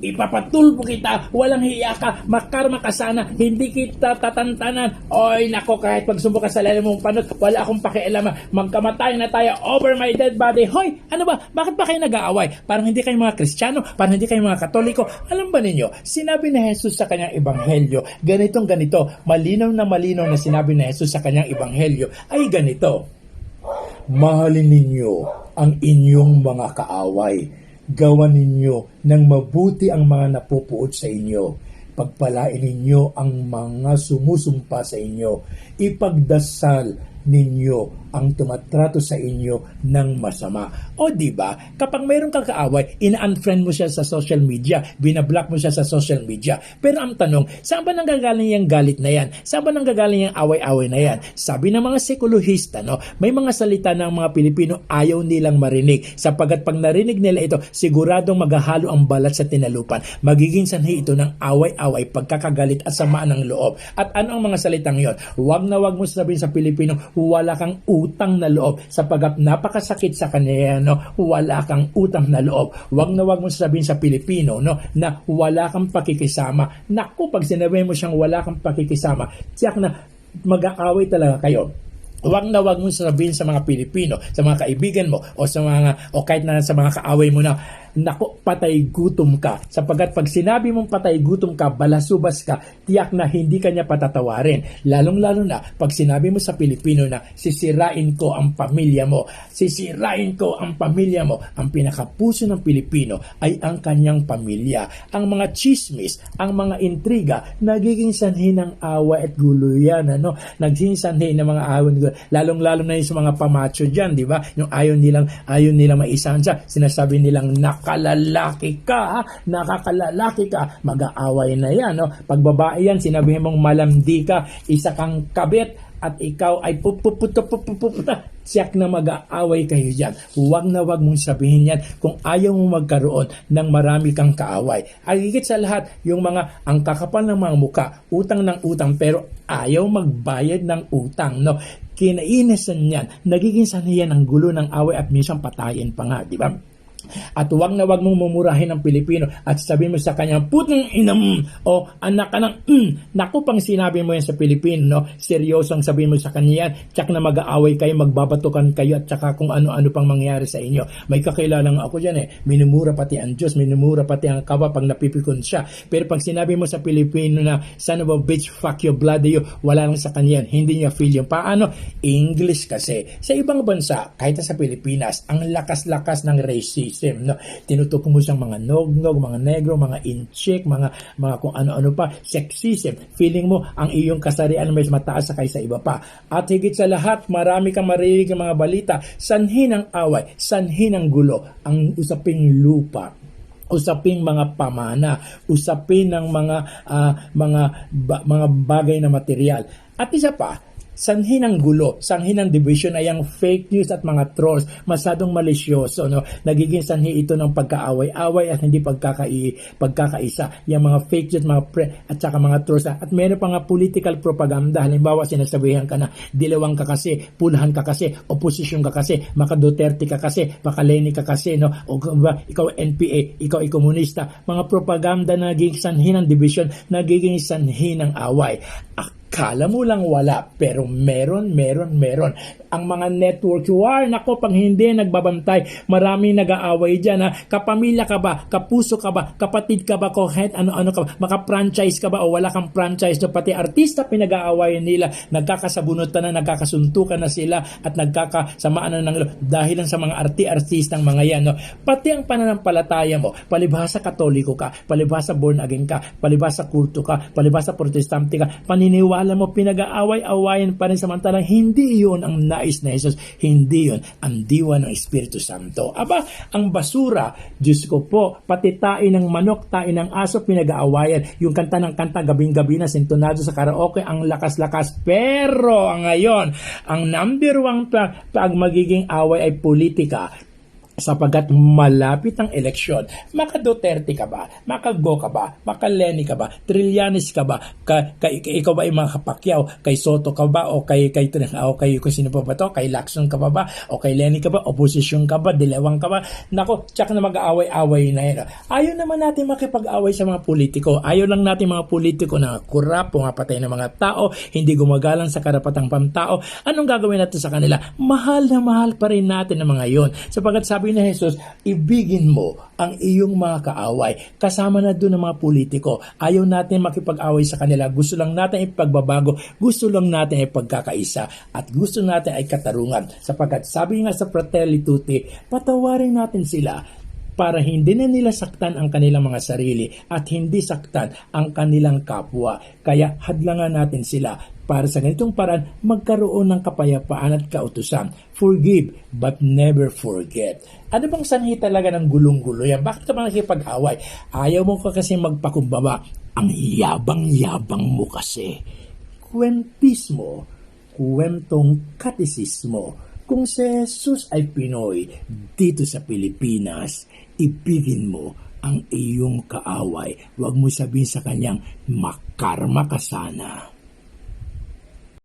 ipapatulpo kita, walang hiya ka, makarma ka sana, hindi kita tatantanan. Oy, nako, kahit pagsumbo ka sa lalim mong panot, wala akong pakialam, magkamatay na tayo over my dead body. Hoy, ano ba, bakit ba kayo nag-aaway? Parang hindi kayo mga Kristiyano, parang hindi kayo mga Katoliko. Alam ba ninyo, sinabi ni Jesus sa kanyang ebanghelyo, ganitong ganito, malinaw na malinaw na sinabi ni Jesus sa kanyang ebanghelyo, ay ganito. Mahalin ninyo ang inyong mga kaaway. Gawan ninyo ng mabuti ang mga napupuot sa inyo. Pagpalain ninyo ang mga sumusumpa sa inyo. Ipagdasal ninyo ang tumatrato sa inyo ng masama. O di ba? Kapag mayroong kang kaaway, ina-unfriend mo siya sa social media, binablock mo siya sa social media. Pero ang tanong, saan ba nanggagaling yung galit na yan? Saan ba nanggagaling yung away-away na yan? Sabi ng mga sekulohista, no, may mga salita ng mga Pilipino ayaw nilang marinig. Sapagat pag narinig nila ito, siguradong maghahalo ang balat sa tinalupan. Magiging sanhi ito ng away-away, pagkakagalit at samaan ng loob. At ano ang mga salitang yon? Huwag na huwag mo sabihin sa Pilipino, wala kang utang na loob sapagat napakasakit sa kanya no? Wala kang utang na loob. Wag na wag mo sabihin sa Pilipino no? Na wala kang pakikisama. Naku pag sinabi mo siyang wala kang pakikisama tiyak na mag-aaway talaga kayo. Huwag na wag mo sabihin sa mga Pilipino, sa mga kaibigan mo, o sa mga, o kahit na sa mga kaaway mo na, nako, patay gutom ka. Sapagat pag sinabi mong patay gutom ka, balasubas ka, tiyak na hindi kanya patatawarin. Lalong-lalo na, pag sinabi mo sa Pilipino na, sisirain ko ang pamilya mo, sisirain ko ang pamilya mo, ang pinakapuso ng Pilipino ay ang kanyang pamilya. Ang mga chismis, ang mga intriga, nagiging sanhi ng awa at gulo yan, ano? Nagiging sanhi ng mga away at gulo. Lalong-lalo na yung sa mga pamacho dyan, di ba? Yung ayaw nilang, ayaw nilang maisahan siya, sinasabi nilang nakalalaki ka, ha? nakakalalaki ka, mag-aaway na yan, no? Pag babae yan, sinabihin mong malamdi ka, isa kang kabit, at ikaw ay pupuputa siyak na mag-aaway kayo dyan. Huwag na huwag mong sabihin yan kung ayaw mo magkaroon ng marami kang kaaway. Ay higit sa lahat, yung mga ang kakapal ng mga muka, utang ng utang pero ayaw magbayad ng utang. No? Kinainisan yan, nagiging sanayan ng gulo ng away at minsan patayin pa nga, di ba? At huwag na huwag mong mumurahin ng Pilipino at sabihin mo sa kanya, putang inam o anak ka ng mm. Naku pang sinabi mo yan sa Pilipino, no? Seryoso ang sabihin mo sa kanya yan, tsak na mag-aaway kayo, magbabatukan kayo at saka kung ano-ano pang mangyari sa inyo. May kakilalang ako dyan eh, minumura pati ang Diyos, minumura pati ang kawa pag napipikon siya. Pero pag sinabi mo sa Pilipino na, son of a bitch, fuck your blood you, wala lang sa kanya yan, hindi niya feel yung paano? English kasi. Sa ibang bansa, kahit sa Pilipinas, ang lakas-lakas ng racism racism, no? Tinutukoy mo siyang mga nognog, mga negro, mga inchik, mga mga kung ano-ano pa, sexism. Feeling mo ang iyong kasarian may mataas sa kaysa iba pa. At higit sa lahat, marami kang marinig ng mga balita, sanhi ng away, sanhi ng gulo, ang usaping lupa usaping mga pamana, usapin ng mga uh, mga ba, mga bagay na material. At isa pa, sanhi ng gulo, sanhi ng division ay ang fake news at mga trolls, masadong malisyoso, no? Nagiging sanhi ito ng pagkaaway-away at hindi pagkakai, pagkakaisa. Yung mga fake news, mga pre, at saka mga trolls. At meron pa nga political propaganda. Halimbawa, sinasabihan ka na, dilawang ka kasi, pulahan ka kasi, oposisyon ka kasi, maka Duterte ka kasi, maka Leni ka kasi, no? O ikaw NPA, ikaw ay komunista. Mga propaganda na nagiging sanhi ng division, nagiging sanhi ng away. Akala mo lang wala, pero meron, meron, meron. Ang mga network war, nako, pang hindi nagbabantay, marami nag-aaway dyan, ha? Kapamilya ka ba? Kapuso ka ba? Kapatid ka ba? Kahit ano-ano ka ba? Maka-franchise ka ba? O wala kang franchise? No? Pati artista pinag-aawayan nila, nagkakasabunutan na, nagkakasuntukan na sila, at nagkakasamaan na ng dahil lang sa mga arti-artistang mga yan, no? Pati ang pananampalataya mo, palibhasa katoliko ka, palibhasa born again ka, palibhasa kulto ka, palibhasa protestante ka, paniniwala mo, pinag-aaway-awayan pa rin samantalang hindi iyon ang nais na Jesus. Hindi yun ang diwa ng Espiritu Santo. Aba, ang basura, Diyos ko po, pati tain ng manok, tain ng aso, pinag-aawayan. Yung kanta ng kanta, gabing-gabi na, sintonado sa karaoke, ang lakas-lakas. Pero, ngayon, ang number one pa, pag magiging away ay politika sapagat malapit ang eleksyon. Maka Duterte ka ba? Maka Go ka ba? Maka Lenny ka ba? Trillanes ka ba? Ka, ka, ka- ikaw ba ay mga kapakyaw? Kay Soto ka ba? O kay, kay, o kay, kung sino pa ba to? Kay Lacson ka ba ba? O kay Lenny ka ba? Oposisyon ka ba? Dilawang ka ba? Nako, tsak na mag-aaway-away na yun. Ayaw naman natin makipag-away sa mga politiko. Ayaw lang natin mga politiko na kurap, pumapatay ng mga tao, hindi gumagalang sa karapatang pamtao. Anong gagawin natin sa kanila? Mahal na mahal pa rin natin ang mga yon. Sapagat sabi ni Jesus, ibigin mo ang iyong mga kaaway. Kasama na doon ang mga politiko. Ayaw natin makipag-away sa kanila. Gusto lang natin ipagbabago. Gusto lang natin ay pagkakaisa. At gusto natin ay katarungan. Sapagat sabi nga sa Fratelli Tutti, patawarin natin sila para hindi na nila saktan ang kanilang mga sarili at hindi saktan ang kanilang kapwa. Kaya hadlangan natin sila para sa ganitong paraan magkaroon ng kapayapaan at kautusan. Forgive but never forget. Ano bang sanhi talaga ng gulong-gulo yan? Bakit ka ba nakipag-away? Ayaw mo ka kasi magpakumbaba. Ang yabang-yabang mo kasi. Kwentismo, kwentong katisismo. Kung si Jesus ay Pinoy dito sa Pilipinas, ibigin mo ang iyong kaaway. Huwag mo sabihin sa kanyang makarma ka sana.